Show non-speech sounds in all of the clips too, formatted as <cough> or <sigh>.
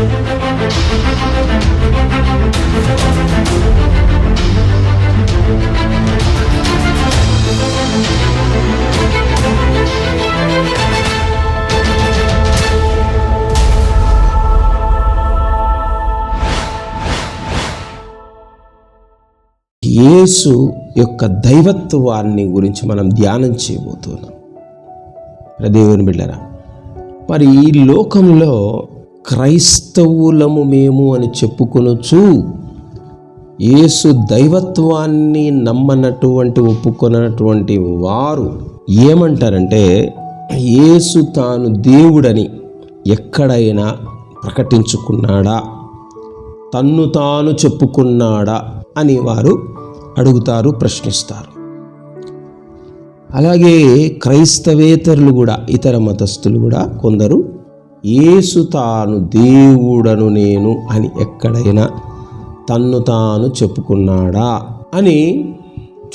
యేసు యొక్క దైవత్వాన్ని గురించి మనం ధ్యానం చేయబోతున్నాం. దేవుని బిడ్డరా మరి ఈ లోకంలో క్రైస్తవులము మేము అని చెప్పుకొనొచ్చు యేసు దైవత్వాన్ని నమ్మనటువంటి ఒప్పుకొనటువంటి వారు ఏమంటారంటే యేసు తాను దేవుడని ఎక్కడైనా ప్రకటించుకున్నాడా? తన్ను తాను చెప్పుకున్నాడా? అని వారు అడుగుతారు ప్రశ్నిస్తారు. అలాగే క్రైస్తవేతరులు కూడా ఇతర మతస్థులు కూడా కొందరు యేసు తాను దేవుడను నేను అని ఎక్కడైనా తన్ను తాను చెప్పుకున్నాడా అని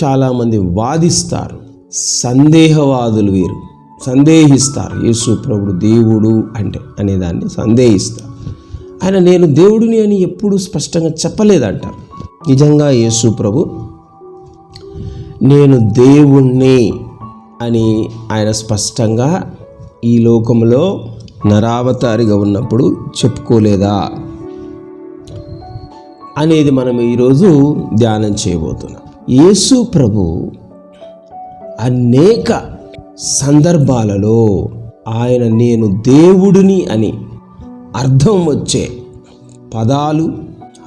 చాలామంది వాదిస్తారు. సందేహవాదులు వీరు. సందేహిస్తారు. యేసు ప్రభుడు దేవుడు అంటే అనేదాన్ని సందేహిస్తారు. ఆయన నేను దేవుడిని అని ఎప్పుడు స్పష్టంగా చెప్పలేదంటారు. నిజంగా యేసు ప్రభు నేను దేవుణ్ణి అని ఆయన స్పష్టంగా ఈ లోకంలో నరావతారిగా ఉన్నప్పుడు చెప్పుకోలేదా అనేది మనం ఈరోజు ధ్యానం చేయబోతున్నాం. యేసు ప్రభు అనేక సందర్భాలలో ఆయన నేను దేవుడిని అని అర్థం వచ్చే పదాలు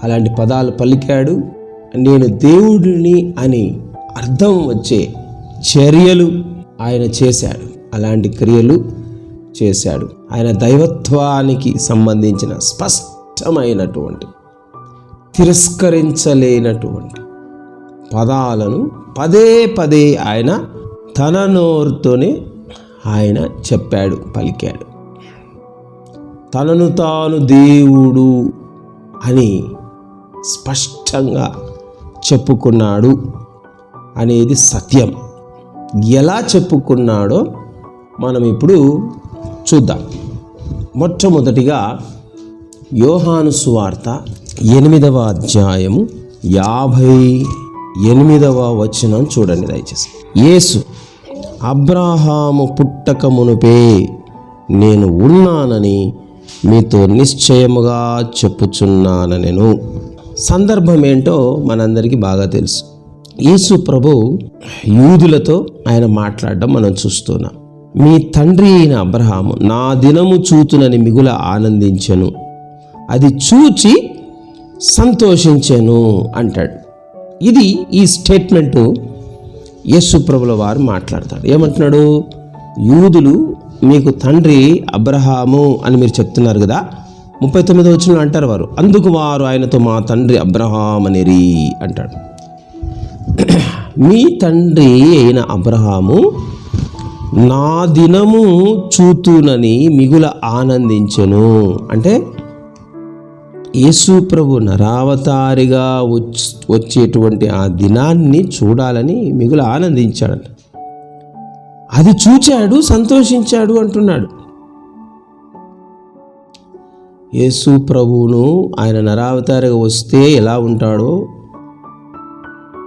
అలాంటి పదాలు పలికాడు. నేను దేవుడిని అని అర్థం వచ్చే చర్యలు ఆయన చేశాడు. అలాంటి క్రియలు చేశాడు. ఆయన దైవత్వానికి సంబంధించిన స్పష్టమైనటువంటి తిరస్కరించలేనటువంటి పదాలను పదే పదే ఆయన తన నోరుతోనే ఆయన చెప్పాడు పలికాడు. తనను తాను దేవుడు అని స్పష్టంగా చెప్పుకున్నాడు అనేది సత్యం. ఎలా చెప్పుకున్నాడో మనం ఇప్పుడు చూద్దాం. మొట్టమొదటిగా యోహాను సువార్త ఎనిమిదవ అధ్యాయము యాభై ఎనిమిదవ వచనం చూడండి దయచేసి. యేసు అబ్రాహాము పుట్టక మునుపే నేను ఉన్నానని మీతో నిశ్చయముగా చెప్పుచున్నాను నేను సందర్భం ఏంటో మనందరికీ బాగా తెలుసు. యేసు ప్రభు యూదులతో ఆయన మాట్లాడడం మనం చూస్తున్నాం. మీ తండ్రి అయిన అబ్రహాము నా దినము చూతునని మిగుల ఆనందించెను. అది చూచి సంతోషించాను అంటాడు. ఇది ఈ స్టేట్మెంటు యేసు ప్రభుల వారు మాట్లాడతాడు ఏమంటున్నాడు? యూదులు మీకు తండ్రి అబ్రహాము అని మీరు చెప్తున్నారు కదా? ముప్పై తొమ్మిది వచ్చిన అంటారు వారు. అందుకు వారు ఆయనతో మా తండ్రి అబ్రహాం అనిరి అంటాడు. మీ తండ్రి అయిన అబ్రహాము నా దినము చూతునని మిగుల ఆనందించెను. అంటే యేసు ప్రభు నరావతారిగా వచ్చేటువంటి ఆ దినాన్ని చూడాలని మిగులు ఆనందించాడు అది చూచాడు సంతోషించాడు అంటున్నాడు. యేసు ప్రభువును ఆయన నరావతారిగా వస్తే ఎలా ఉంటాడో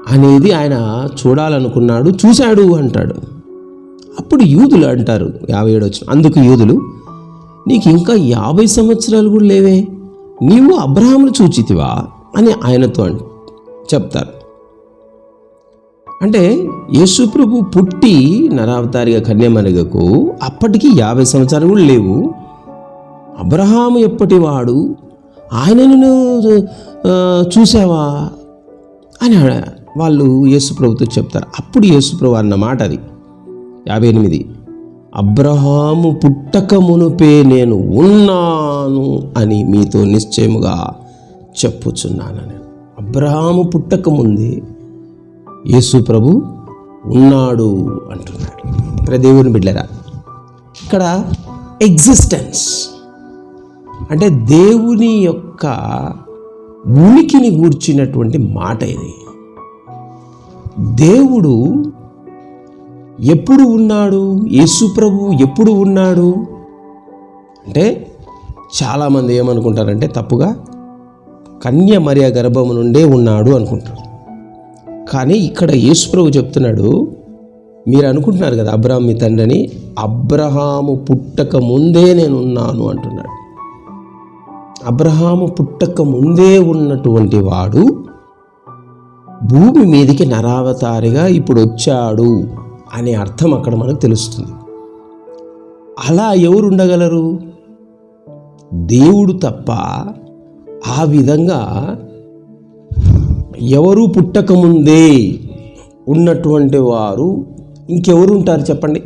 అనేది ఆయన చూడాలనుకున్నాడు చూశాడు అంటాడు. అప్పుడు యూదులు అంటారు యాభై ఏడు వచ్చిన అందుకు యూదులు నీకు ఇంకా యాభై సంవత్సరాలు కూడా లేవే నీవు అబ్రహామును చూచితివా అని ఆయనతో చెప్తారు. అంటే యేసుప్రభు పుట్టి నరావతారిగా కన్యమనగకు అప్పటికి యాభై సంవత్సరాలు కూడా లేవు. అబ్రహాము ఎప్పటివాడు ఆయనను చూసావా? అని వాళ్ళు యేసుప్రభుతో చెప్తారు. అప్పుడు యేసుప్రభు అన్నమాట అది. యాభై ఎనిమిది. అబ్రహాము పుట్టక మునుపే నేను ఉన్నాను అని మీతో నిశ్చయముగా చెప్పుచున్నానని అబ్రహాము పుట్టక ముందే యేసు ప్రభు ఉన్నాడు అంటున్నాడు. ఇక్కడ దేవుని బిడ్డరా ఇక్కడ ఎగ్జిస్టెన్స్ అంటే దేవుని యొక్క ఉనికిని గూర్చినటువంటి మాట ఇది. దేవుడు ఎప్పుడు ఉన్నాడు? యేసు ప్రభు ఎప్పుడు ఉన్నాడు? అంటే చాలామంది ఏమనుకుంటారంటే తప్పుగా కన్య మరియ గర్భము నుండే ఉన్నాడు అనుకుంటారు. కానీ ఇక్కడ యేసుప్రభు చెప్తున్నాడు మీరు అనుకుంటున్నారు కదా అబ్రహాం మీ తండ్రిని అబ్రహాము పుట్టక ముందే నేను ఉన్నాను అంటున్నాడు. అబ్రహాము పుట్టక ముందే ఉన్నటువంటి వాడు భూమి మీదకి నరావతారిగా ఇప్పుడు వచ్చాడు. అనే అర్థం అక్కడ మనకు తెలుస్తుంది. అలా ఎవరు ఉండగలరు దేవుడు తప్ప ఆ విధంగా ఎవరు పుట్టకముందే ఉన్నటువంటి వారు ఇంకెవరు ఉంటారు చెప్పండి?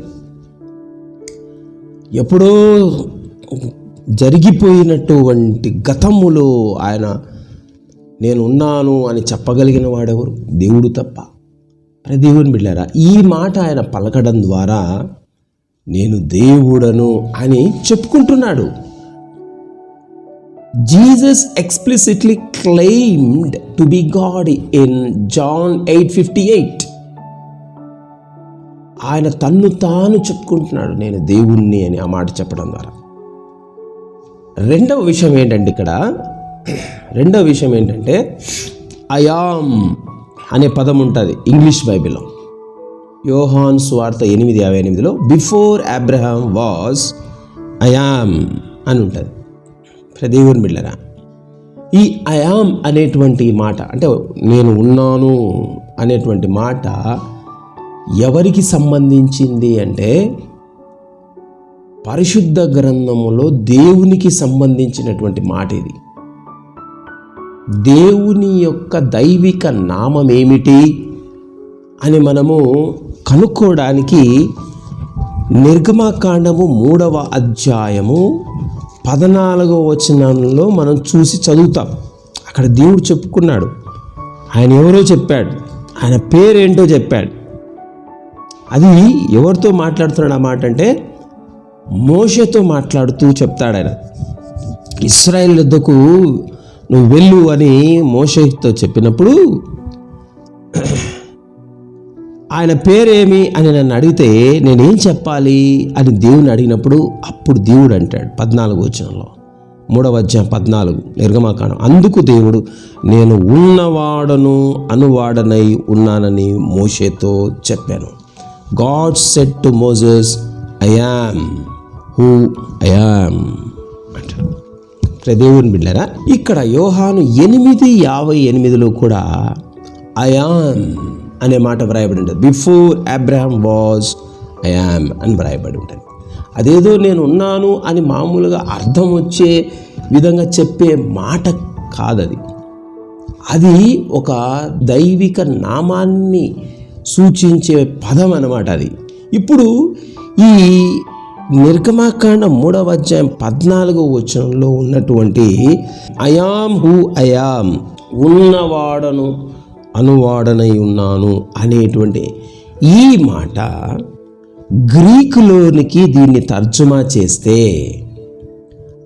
ఎప్పుడో జరిగిపోయినటువంటి గతములో ఆయన నేను ఉన్నాను అని చెప్పగలిగిన వాడెవరు? దేవుడు తప్ప. ప్రదేవుని దేవుని బిడ్డారా ఈ మాట ఆయన పలకడం ద్వారా నేను దేవుడను అని చెప్పుకుంటున్నాడు. Jesus explicitly claimed to be God in John eight fifty eight. ఆయన తన్ను తాను చెప్పుకుంటున్నాడు నేను దేవుణ్ణి అని ఆ మాట చెప్పడం ద్వారా. రెండవ విషయం ఏంటంటే ఇక్కడ రెండవ విషయం ఏంటంటే అయామ్ అనే పదం ఉంటుంది ఇంగ్లీష్ బైబిల్లో. యోహాన్ స్వార్త ఎనిమిది యాభై ఎనిమిదిలో బిఫోర్ అబ్రహాం వాజ్ అయామ్ అని ఉంటుంది. ప్రదేవుని బిళ్ళరా ఈ అయామ్ అనేటువంటి మాట అంటే నేను ఉన్నాను అనేటువంటి మాట ఎవరికి సంబంధించింది అంటే పరిశుద్ధ గ్రంథములో దేవునికి సంబంధించినటువంటి మాట ఇది. దేవుని యొక్క దైవిక నామం ఏమిటి అని మనము కనుక్కోవడానికి నిర్గమాకాండము మూడవ అధ్యాయము పద్నాలుగవ వచనంలో మనం చూసి చదువుతాం. అక్కడ దేవుడు చెప్పుకున్నాడు. ఆయన ఎవరో చెప్పాడు. ఆయన పేరేంటో చెప్పాడు. అది ఎవరితో మాట్లాడుతున్నాడు ఆ మాట అంటే మోషతో మాట్లాడుతూ చెప్తాడు ఆయన. ఇస్రాయేల్ యుద్ధకు నువ్వు వెళ్ళు అని మోషతో చెప్పినప్పుడు ఆయన పేరేమి అని నన్ను అడిగితే నేనేం చెప్పాలి అని దేవుని అడిగినప్పుడు అప్పుడు దేవుడు అంటాడు పద్నాలుగు వచనంలో. మూడవ అధ్యాయం పద్నాలుగు నిర్గమాకాండం. అందుకు దేవుడు నేను ఉన్నవాడను అనువాడనై ఉన్నానని మోషేతో చెప్పాను. God said to Moses I am who I. Am బిడ్డరా ఇక్కడ యోహాను ఎనిమిది యాభై ఎనిమిదిలో కూడా అయామ్ అనే మాట వ్రాయబడి ఉంటుంది. బిఫోర్ అబ్రహాం వాజ్ అయామ్ అని వ్రాయబడి ఉంటుంది. అదేదో నేను ఉన్నాను అని మామూలుగా అర్థం వచ్చే విధంగా చెప్పే మాట కాదది. అది ఒక దైవిక నామాన్ని సూచించే పదం అన్నమాట అది. ఇప్పుడు ఈ నిర్గమాకాండ మూడవ అధ్యాయం పద్నాలుగో వచనంలో ఉన్నటువంటి I am who I am ఉన్నవాడను అనువాడనై ఉన్నాను అనేటువంటి ఈ మాట గ్రీకులోనికి దీన్ని తర్జుమా చేస్తే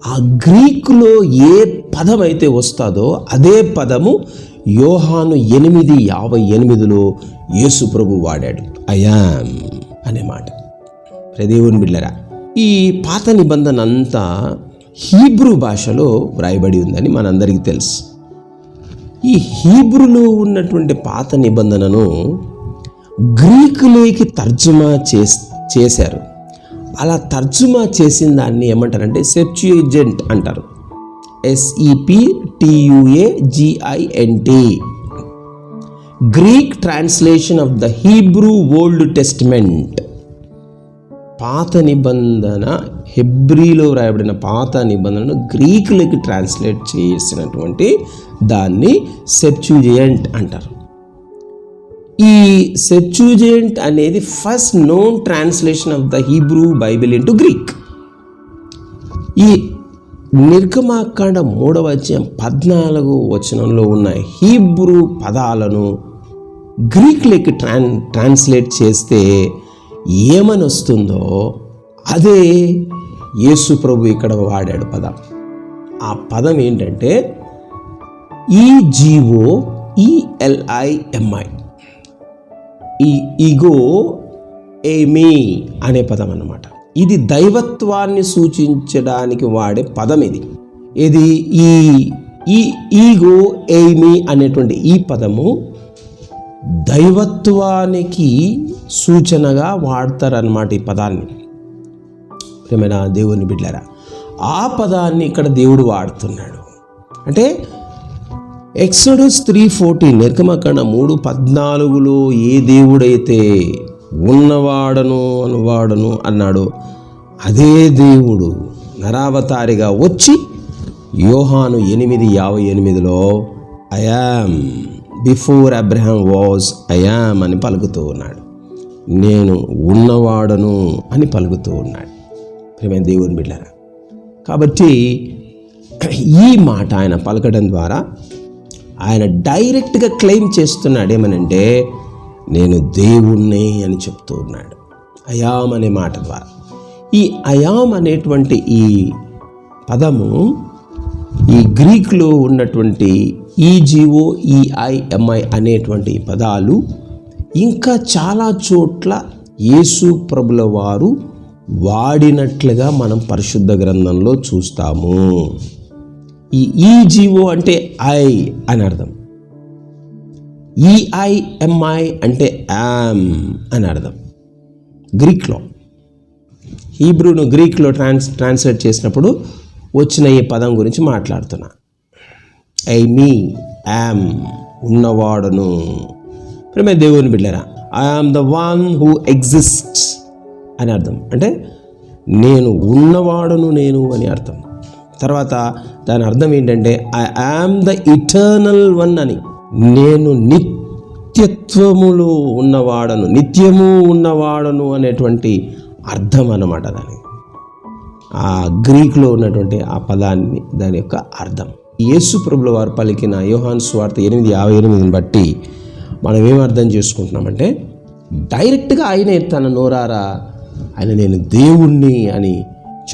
ఆ గ్రీకులో ఏ పదం అయితే వస్తుందో అదే పదము యోహాను ఎనిమిది యాభై ఎనిమిదిలో యేసు ప్రభు వాడాడు. అయామ్ అనే మాట. ప్రదేవుని బిళ్ళరా ఈ పాత నిబంధన అంతా హీబ్రూ భాషలో వ్రాయబడి ఉందని మనందరికీ తెలుసు. ఈ హీబ్రూలో ఉన్నటువంటి పాత నిబంధనను గ్రీకులోకి తర్జుమా చేస్ చేశారు. అలా తర్జుమా చేసిన దాన్ని ఏమంటారంటే సెప్చుయజెంట్ అంటారు. S E P T U A G I N T Greek translation of the Hebrew Old Testament. పాత నిబంధన హెబ్రీలో వ్రాయబడిన పాత నిబంధనను గ్రీకులకి ట్రాన్స్లేట్ చేసినటువంటి దాన్ని సెప్చుజియంట్ అంటారు. ఈ సెప్చుజియంట్ అనేది first known translation of the Hebrew Bible into Greek. ఈ నిర్గమాకాండ మూడవ అధ్యాయం పద్నాలుగు వచనంలో ఉన్న హీబ్రూ పదాలను గ్రీక్లోకి ట్రాన్ ట్రాన్స్లేట్ చేస్తే ఏమని వస్తుందో అదే యేసు ప్రభు ఇక్కడ వాడాడు పదం. ఆ పదం ఏంటంటే ఈ జీవో ఈఎల్ఐఎంఐ ఈ ఈగో ఏమీ అనే పదం అన్నమాట. ఇది దైవత్వాన్ని సూచించడానికి వాడే పదం ఇది. ఇది ఈ ఈ ఈగో ఎయిమి అనేటువంటి ఈ పదము దైవత్వానికి సూచనగా వాడతారన్నమాట ఈ పదాన్ని. ప్రేమైన దేవుని బిడ్డరా ఆ పదాన్ని ఇక్కడ దేవుడు వాడుతున్నాడు. అంటే ఎక్సడస్ త్రీ ఫోర్టీన్ నిర్గమకాండ మూడు పద్నాలుగులో ఏ దేవుడైతే ఉన్నవాడను అనువాడను అన్నాడు అదే దేవుడు నరావతారిగా వచ్చి యోహాను ఎనిమిది యాభై ఎనిమిదిలో I am before Abraham was I am అని పలుకుతూ ఉన్నాడు. నేను ఉన్నవాడను అని పలుకుతూ ఉన్నాడు. ప్రేమైన దేవుని బిడ్డారా కాబట్టి ఈ మాట ఆయన పలకడం ద్వారా ఆయన డైరెక్ట్గా క్లెయిమ్ చేస్తున్నాడు ఏమనంటే నేను దేవుణ్ణి అని చెప్తూ ఉన్నాడు. అయామ్ అనే మాట ద్వారా. ఈ అయామ్ అనేటువంటి ఈ పదము ఈ గ్రీక్లో ఉన్నటువంటి ఈజీఓ ఈఐఎంఐ అనేటువంటి పదాలు ఇంకా చాలా చోట్ల యేసు ప్రభుల వారు వాడినట్లుగా మనం పరిశుద్ధ గ్రంథంలో చూస్తాము. ఈ ఈజీఓ అంటే ఐ అని అర్థం. ఈఐఎంఐ అంటే యామ్ అని అర్థం. గ్రీక్లో హీబ్రూను గ్రీక్లో ట్రాన్స్ ట్రాన్స్లేట్ చేసినప్పుడు వచ్చిన ఈ పదం గురించి మాట్లాడుతున్నా. ఐ మీ యామ్ ఉన్నవాడును. ప్రేమే దేవుని బిడ్డరా I am the one who exist అని అర్థం. అంటే నేను ఉన్నవాడును నేను అని అర్థం. తర్వాత దాని అర్థం ఏంటంటే I am the eternal one అని. నేను నిత్యత్వములో ఉన్నవాడను నిత్యము ఉన్నవాడను అనేటువంటి అర్థం అన్నమాట దాని ఆ గ్రీక్లో ఉన్నటువంటి ఆ పదాన్ని దాని యొక్క అర్థం. యేసు ప్రభుల వారు పలికిన యోహాన్ స్వార్థ ఎనిమిది యాభై ఎనిమిదిని బట్టి మనం ఏం అర్థం చేసుకుంటున్నామంటే డైరెక్ట్గా ఆయనే తన నోరారా ఆయన నేను దేవుణ్ణి అని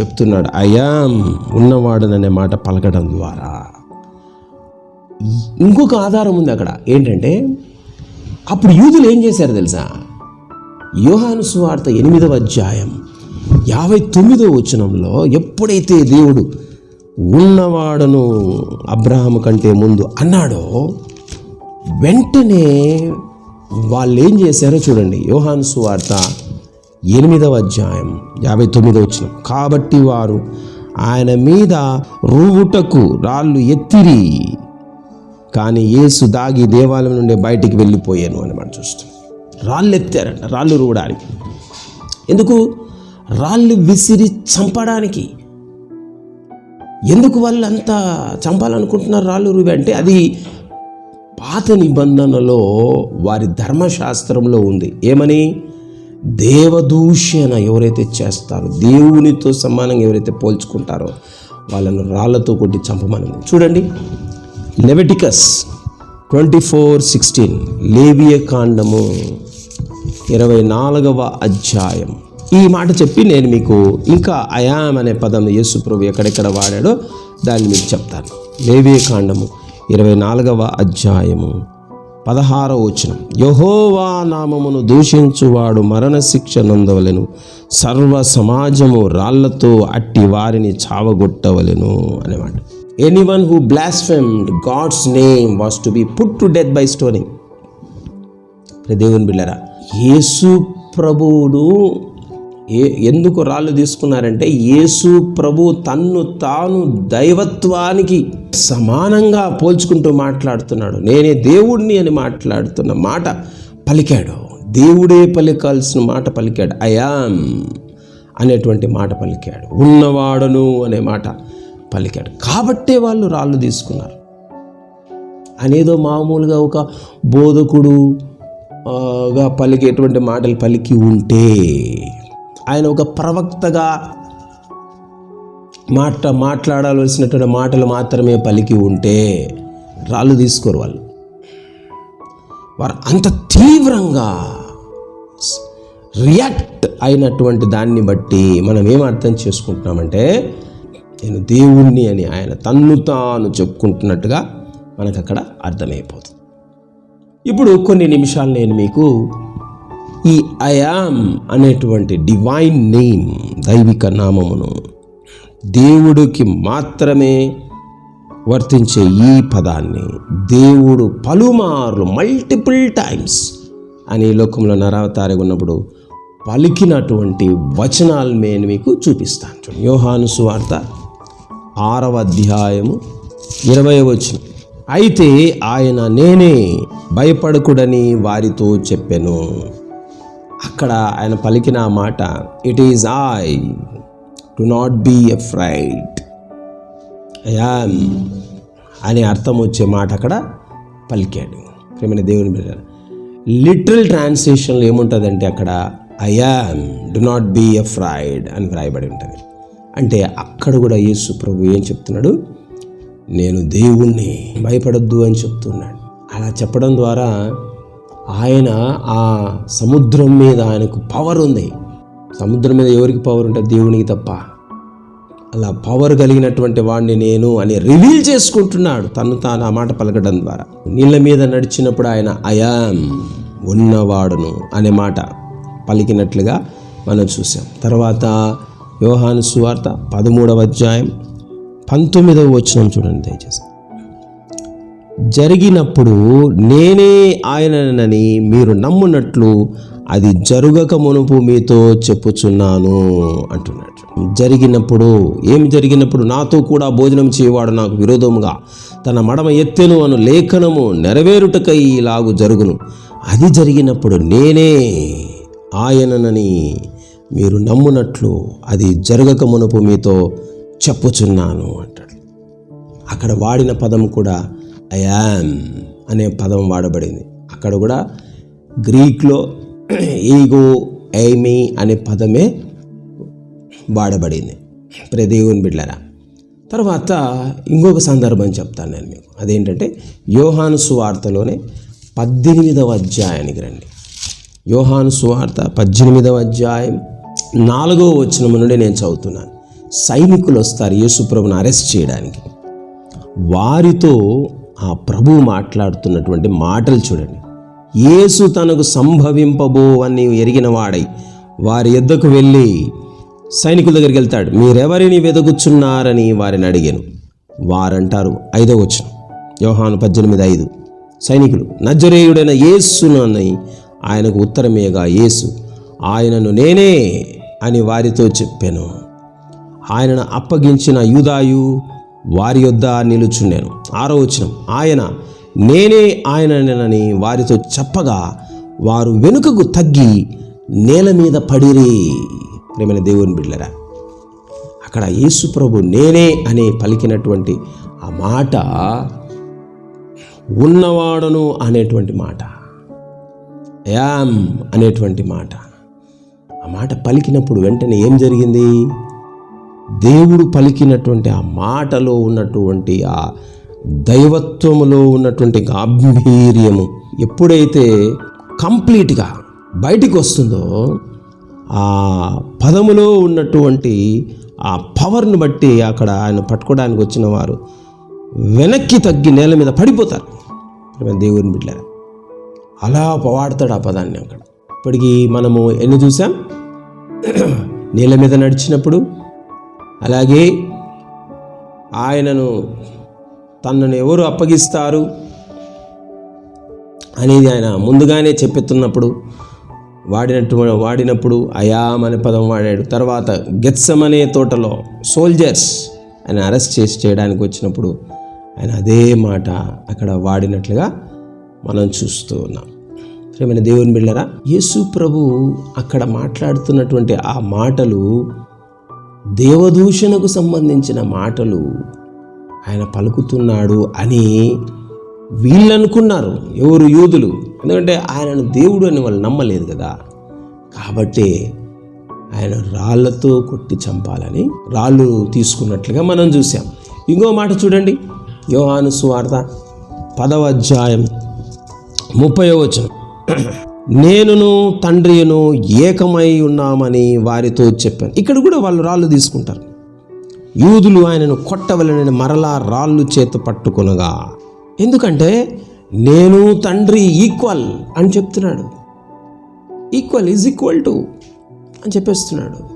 చెప్తున్నాడు. అయాం ఉన్నవాడననే మాట పలకడం ద్వారా. ఇంకొక ఆధారం ఉంది అక్కడ. ఏంటంటే అప్పుడు యూదులు ఏం చేశారు తెలుసా? యోహాను సువార్త ఎనిమిదవ అధ్యాయం యాభై తొమ్మిదవ వచనంలో ఎప్పుడైతే దేవుడు ఉన్నవాడను అబ్రహాము కంటే ముందు అన్నాడో వెంటనే వాళ్ళు ఏం చేశారో చూడండి. యోహాను సువార్త ఎనిమిదవ అధ్యాయం యాభై తొమ్మిదవ వచ్చిన కాబట్టి వారు ఆయన మీద రూవుటకు రాళ్ళు ఎత్తిరి కానీ యేసు దాగి దేవాలయం నుండి బయటికి వెళ్ళిపోయాను అని మనం చూస్తాం రాళ్ళు ఎత్తారంట రాళ్ళు రూవడానికి. ఎందుకు? రాళ్ళు విసిరి చంపడానికి. ఎందుకు వాళ్ళు అంత చంపాలనుకుంటున్నారు రాళ్ళు రూవి? అంటే అది పాత నిబంధనలో వారి ధర్మశాస్త్రంలో ఉంది. ఏమని? దేవదూషణ ఎవరైతే చేస్తారో దేవునితో సమానంగా ఎవరైతే పోల్చుకుంటారో వాళ్ళను రాళ్ళతో కొట్టి చంపమని చూడండి. లెవెటికస్ ట్వంటీ ఫోర్ సిక్స్టీన్ లేవియ కాండము ఇరవై నాలుగవ అధ్యాయం. ఈ మాట చెప్పి నేను మీకు ఇంకా అయాం అనే పదం యేసుప్రభు ఎక్కడెక్కడ వాడాడో దాన్ని మీకు చెప్తాను. లేవియ కాండము ఇరవై నాలుగవ అధ్యాయము. పదహారవ వచనం. యహోవా నామమును దూషించువాడు మరణశిక్ష నొందవలను. సర్వ సమాజము రాళ్ళతో అట్టి వారిని చావగొట్టవలెను అనేమాట anyone who blasphemed God's name was to be put to death by stoning దేవుని బిళ్ళరా యేసు ప్రభువును ఏ ఎందుకు రాళ్ళు తీసుకున్నారంటే యేసు ప్రభు తన్ను తాను దైవత్వానికి సమానంగా పోల్చుకుంటూ మాట్లాడుతున్నాడు. నేనే దేవుణ్ణి అని మాట్లాడుతున్న మాట పలికాడు. దేవుడే పలికాల్సిన మాట పలికాడు. అయాం అనేటువంటి మాట పలికాడు. ఉన్నవాడను అనే మాట పలికాడు. కాబట్టే వాళ్ళు రాళ్ళు తీసుకున్నారు. అనేదో మామూలుగా ఒక బోధకుడు పలికేటువంటి మాటలు పలికి ఉంటే ఆయన ఒక ప్రవక్తగా మాట మాట్లాడవలసినటువంటి మాటలు మాత్రమే పలికి ఉంటే రాళ్ళు తీసుకోరు వాళ్ళు. వారు అంత తీవ్రంగా రియాక్ట్ అయినటువంటి దాన్ని బట్టి మనం ఏం అర్థం చేసుకుంటున్నామంటే నేను దేవుణ్ణి అని ఆయన తన్ను తాను చెప్పుకుంటున్నట్టుగా మనకు అక్కడ అర్థమైపోతుంది. ఇప్పుడు కొన్ని నిమిషాలు నేను మీకు ఈ అయామ్ అనేటువంటి డివైన్ నేమ్ దైవిక నామమును దేవుడికి మాత్రమే వర్తించే ఈ పదాన్ని దేవుడు పలుమార్లు మల్టిపుల్ టైమ్స్ అని లోకంలో నరావతారి ఉన్నప్పుడు పలికినటువంటి వచనాలు నేను మీకు చూపిస్తాను చూడండి. యోహాను సువార్త ఆరవ అధ్యాయము ఇరవై వచనం అయితే ఆయన నేనే భయపడకుడని వారితో చెప్పాను అక్కడ ఆయన పలికిన ఆ మాట it is I do not be afraid I am అనే అర్థం వచ్చే మాట అక్కడ పలికాడు. ప్రేమైన దేవుని బిడ్డ లిటరల్ ట్రాన్స్లేషన్లో ఏముంటుందంటే అక్కడ I am do not be afraid అని వ్రాయబడి ఉంటుంది. అంటే అక్కడ కూడా యేసు ప్రభు ఏం చెప్తున్నాడు? నేను దేవుణ్ణి భయపడొద్దు అని చెప్తున్నాడు. అలా చెప్పడం ద్వారా ఆయన ఆ సముద్రం మీద ఆయనకు పవర్ ఉంది. సముద్రం మీద ఎవరికి పవర్ ఉంటుంది? దేవునికి తప్ప. అలా పవర్ కలిగినటువంటి వాడిని నేను అని రివీల్ చేసుకుంటున్నాడు తను తాను ఆ మాట పలకడం ద్వారా. నీళ్ళ మీద నడిచినప్పుడు ఆయన అయాం ఉన్నవాడును అనే మాట పలికినట్లుగా మనం చూసాం. తర్వాత యోహాను సువార్త పదమూడవ అధ్యాయం పంతొమ్మిదవ వచనం చూడండి దయచేసి. జరిగినప్పుడు నేనే ఆయననని మీరు నమ్మునట్లు అది జరుగక మునుపు మీతో చెప్పుచున్నాను అంటున్నాడు. జరిగినప్పుడు ఏమి జరిగినప్పుడు నాతో కూడా భోజనం చేయవాడు నాకు విరోధముగా తన మడమ ఎత్తెను అను లేఖనము నెరవేరుటకై ఇలాగు జరుగును. అది జరిగినప్పుడు నేనే ఆయననని మీరు నమ్మునట్లు అది జరగక మునుపు మీతో చెప్పుచున్నాను అంటాడు. అక్కడ వాడిన పదం కూడా అయామ్ అనే పదం వాడబడింది. అక్కడ కూడా గ్రీక్లో ఈగో ఎయిమి అనే పదమే వాడబడింది. ప్రదేవుని బిడ్డరా తర్వాత ఇంకొక సందర్భం చెప్తాను నేను మీకు. అదేంటంటే యోహాను సువార్తలోనే పద్దెనిమిదవ అధ్యాయానికి రండి. యోహాను సువార్త పద్దెనిమిదవ అధ్యాయం నాలుగవ వచనం నుండి నేను చదువుతున్నాను. సైనికులు వస్తారు యేసుప్రభుని అరెస్ట్ చేయడానికి. వారితో ఆ ప్రభువు మాట్లాడుతున్నటువంటి మాటలు చూడండి. యేసు తనకు సంభవింపబో అని ఎరిగిన వాడై వారి ఎద్దకు వెళ్ళి సైనికుల దగ్గరికి వెళ్తాడు. మీరెవరిని వెతుకుచున్నారని వారిని అడిగాను. వారంటారు ఐదో వచ్చిన యోహాను పద్దెనిమిది ఐదు. సైనికులు నజరేయుడైన యేసునని ఆయనకు ఉత్తరమేగా యేసు ఆయనను నేనే అని వారితో చెప్పాను. ఆయనను అప్పగించిన యూదాయు వారి యొద్ద నిలుచుండెను. ఆరో వచనం ఆయన నేనే ఆయనని వారితో చెప్పగా వారు వెనుకకు తగ్గి నేల మీద పడిరి. ప్రేమైన దేవుని బిడ్డరా అక్కడ యేసు ప్రభు నేనే అని పలికినటువంటి ఆ మాట ఉన్నవాడను అనేటువంటి మాట యామ్ అనేటువంటి మాట. ఆ మాట పలికినప్పుడు వెంటనే ఏం జరిగింది? దేవుడు పలికినటువంటి ఆ మాటలో ఉన్నటువంటి ఆ దైవత్వములో ఉన్నటువంటి గాంభీర్యము ఎప్పుడైతే కంప్లీట్గా బయటికి వస్తుందో ఆ పదములో ఉన్నటువంటి ఆ పవర్ని బట్టి అక్కడ ఆయన పట్టుకోవడానికి వచ్చిన వారు వెనక్కి తగ్గి నేల మీద పడిపోతారు. దేవుని బిడ్డ అలా వాడతాడు ఆ పదాన్ని అక్కడ. ఇప్పటికి మనము ఎన్ని చూసాం? <clears throat> నేల మీద నడిచినప్పుడు అలాగే ఆయనను తనను ఎవరు అప్పగిస్తారు అనేది ఆయన ముందుగానే చెప్పెత్తున్నప్పుడు వాడినట్టు వాడినప్పుడు అయామ్ అనే పదం వాడాడు. తర్వాత గెత్సమ్ అనే తోటలో సోల్జర్స్ ఆయన అరెస్ట్ చేసి చేయడానికి వచ్చినప్పుడు ఆయన అదే మాట అక్కడ వాడినట్లుగా మనం చూస్తూ ఉన్నాం. ప్రేమైన దేవుని బిళ్ళరా యేసు ప్రభు అక్కడ మాట్లాడుతున్నటువంటి ఆ మాటలు దేవదూషణకు సంబంధించిన మాటలు ఆయన పలుకుతున్నాడు అని వీళ్ళు అనుకున్నారు ఎవరు యూదులు. ఎందుకంటే ఆయనను దేవుడు అని వాళ్ళు నమ్మలేదు కదా. కాబట్టి ఆయన రాళ్ళతో కొట్టి చంపాలని రాళ్ళు తీసుకున్నట్లుగా మనం చూసాం ఇంకో మాట చూడండి. యోహాను సువార్త పదవ అధ్యాయం ముప్పై వచనం. నేనును తండ్రియును ఏకమై ఉన్నామని వారితో చెప్పాను. ఇక్కడ కూడా వాళ్ళు రాళ్ళు తీసుకుంటారు. యూదులు ఆయనను కొట్టవలనని మరలా రాళ్ళు చేత పట్టుకొనగా ఎందుకంటే నేను తండ్రి ఈక్వల్ అని చెప్తున్నాడు. ఈక్వల్ ఈజ్ ఈక్వల్ టు అని చెప్పేస్తున్నాడు.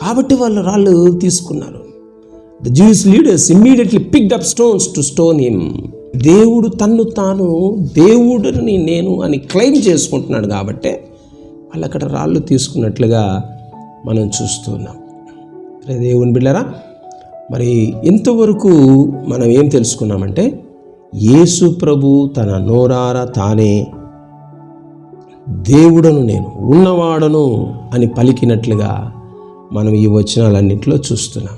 కాబట్టి వాళ్ళు రాళ్ళు తీసుకున్నారు. The Jews leaders immediately picked up stones to stone him దేవుడు తన్ను తాను దేవుడిని నేను అని క్లెయిమ్ చేసుకుంటున్నాడు కాబట్టే వాళ్ళు అక్కడ రాళ్ళు తీసుకున్నట్లుగా మనం చూస్తున్నాం అరే దేవుని బిళ్ళరా మరి ఇంతవరకు మనం ఏం తెలుసుకున్నామంటే యేసు ప్రభు తన నోరార తానే దేవుడను నేను ఉన్నవాడను అని పలికినట్లుగా మనం ఈ వచనాలన్నింటిలో చూస్తున్నాం.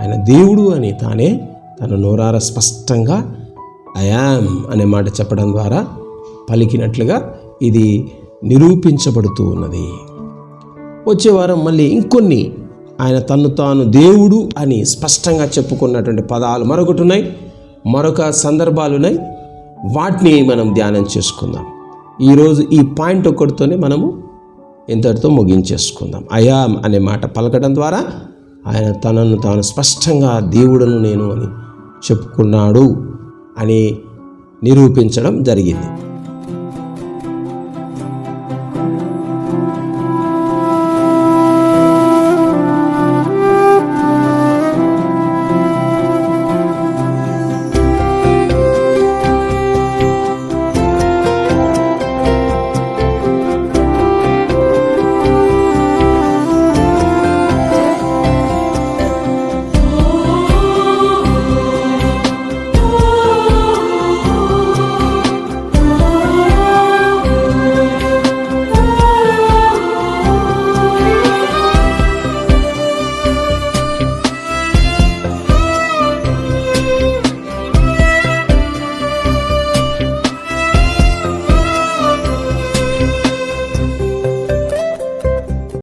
ఆయన దేవుడు అని తానే తన నోరార స్పష్టంగా అయామ్ అనే మాట చెప్పడం ద్వారా పలికినట్లుగా ఇది నిరూపించబడుతూ ఉన్నది. వచ్చే వారం మళ్ళీ ఇంకొన్ని ఆయన తన్ను తాను దేవుడు అని స్పష్టంగా చెప్పుకున్నటువంటి పదాలు మరొకటి ఉన్నాయి. మరొక సందర్భాలు ఉన్నాయి. వాటిని మనం ధ్యానం చేసుకుందాం. ఈరోజు ఈ పాయింట్ ఒక్కటితోనే మనము ఇంతటితో ముగించేసుకుందాం. అయామ్ అనే మాట పలకడం ద్వారా ఆయన తనను తాను స్పష్టంగా దేవుడను నేను అని చెప్పుకున్నాడు. అని నిరూపించడం జరిగింది.